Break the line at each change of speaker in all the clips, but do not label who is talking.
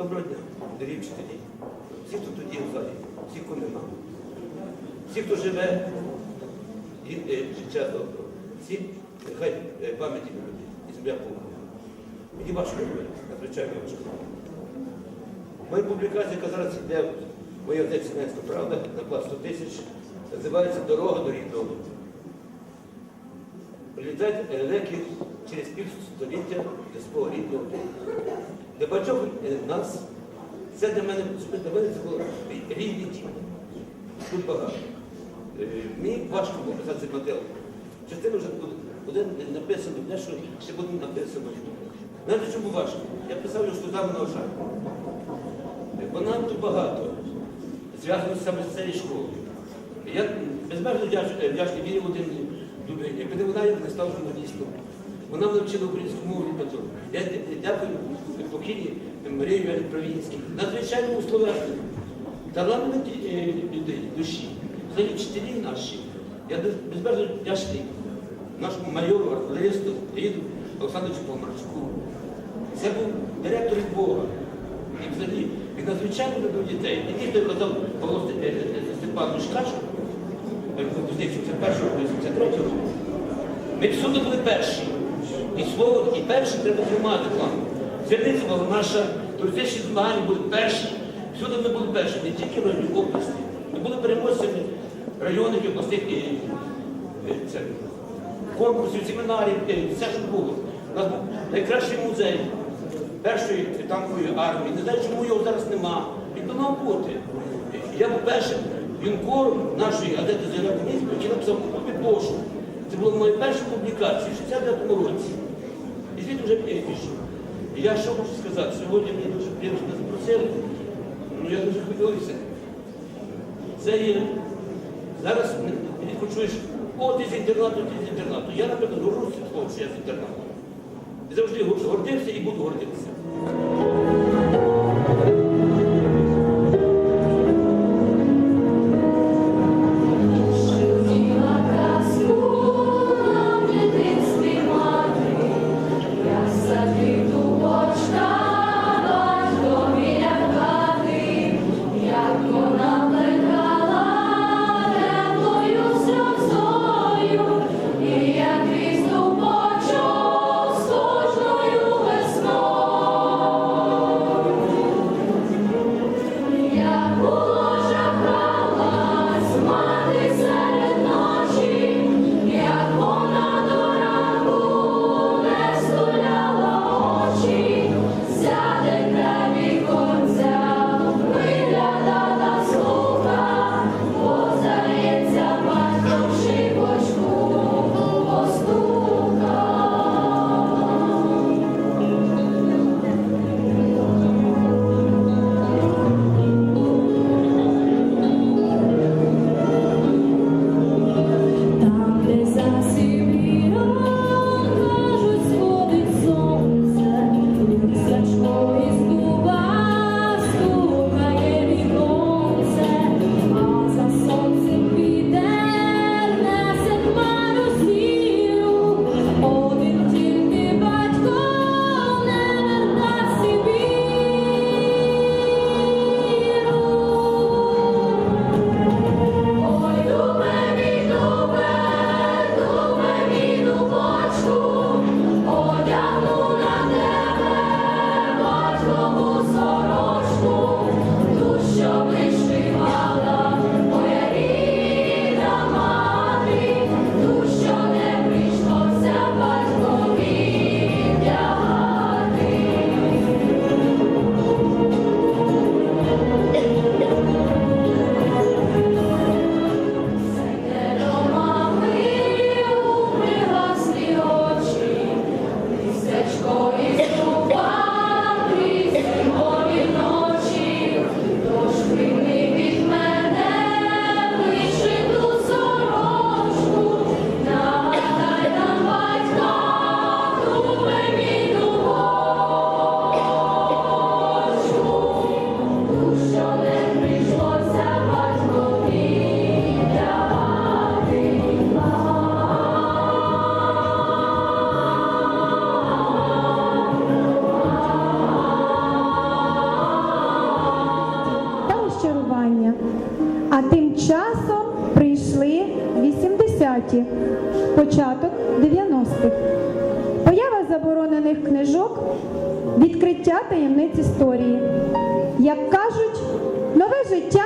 Доброго дня, дорогі вчителі. Всі, хто є в залі, всі, кого нема. Всі, хто живе, і, е, життя доброго. Всі, хай е, пам'яті буде і земля повна. Мені важко говорити, надзвичайно важко. Моя публікація, яка зараз йде моїй газеті правда» на клас 100 тисяч, називається Дорога до рідного. Прилітають леки через півстоліття до свого рідного. Для багатьох е, нас це для мене, для мене це було рідний дім. Тут багато. Е, Мені важко було писати цей матеріал. Частина вже буде, написано, дещо ще буде написано. Знаєте, чому важко? Я писав його сльозами на очах. Бо нам тут багато зв'язано саме з цією школою. Я безмежно вдяч- вдячний Володимирі Дубині. Якби не вона, я б не став журналістом. Вона мене вчила українську мову і методу. Я дякую покійній Марії Юрій Правінській. Надзвичайному словеснику. Талановиті е, людині, душі. Взагалі вчителі наші. Я без- безмежно вдячний нашому майору, артилеристу, Ліду Олександровичу Помарчуку. Це був директор від Бога. І взагалі він надзвичайно любив дітей. Не тільки казав Павло е, е, Степанович Кашин, випускник 71-го, 83-го року. Ми всюди були перші. І слово, і перші треба тримати план. Зверніться, була наша туристичні змагання були перші. Всюди ми були перші, не тільки в районі області. Ми були переможцями районних і обласних е, це, конкурсів, семінарів, е, все, що було. У нас був найкращий музей першої танкової армії. Не знаю, чому його зараз нема. Він би мав бути. Я був першим юнкором нашої газети «Зоря Комісії», який написав купі пошу. Це була моя перша публікація в 69-му році. І звідти вже пішов. Я що хочу сказати, сьогодні мені дуже приємно, запросили. Ну я дуже хвилююся. Це є зараз мені почуєш, о, ти з інтернату, ти з інтернату. Я, наприклад, горжуся що я з інтернату. Завжди гордився і буду гордитися.
А тим часом прийшли 80-ті, початок 90-х. Поява заборонених книжок, відкриття таємниць історії. Як кажуть, нове життя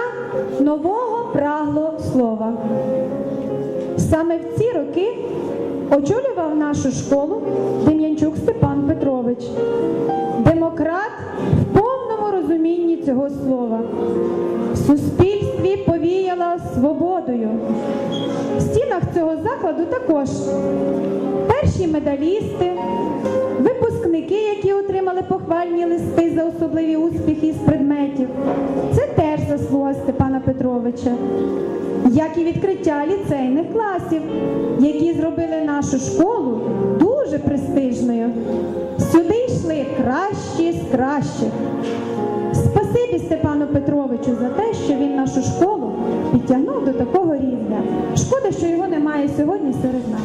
нового прагло слова. Саме в ці роки очолював нашу школу Дем'янчук Степан Петрович, демократ цього слова. В суспільстві повіяла свободою. В стінах цього закладу також перші медалісти, випускники, які отримали похвальні листи за особливі успіхи з предметів. Це теж заслуга Степана Петровича як і відкриття ліцейних класів, які зробили нашу школу дуже престижною. Сюди йшли кращі з кращих. Петровичу за те, що він нашу школу підтягнув до такого рівня. Шкода, що його немає сьогодні серед нас.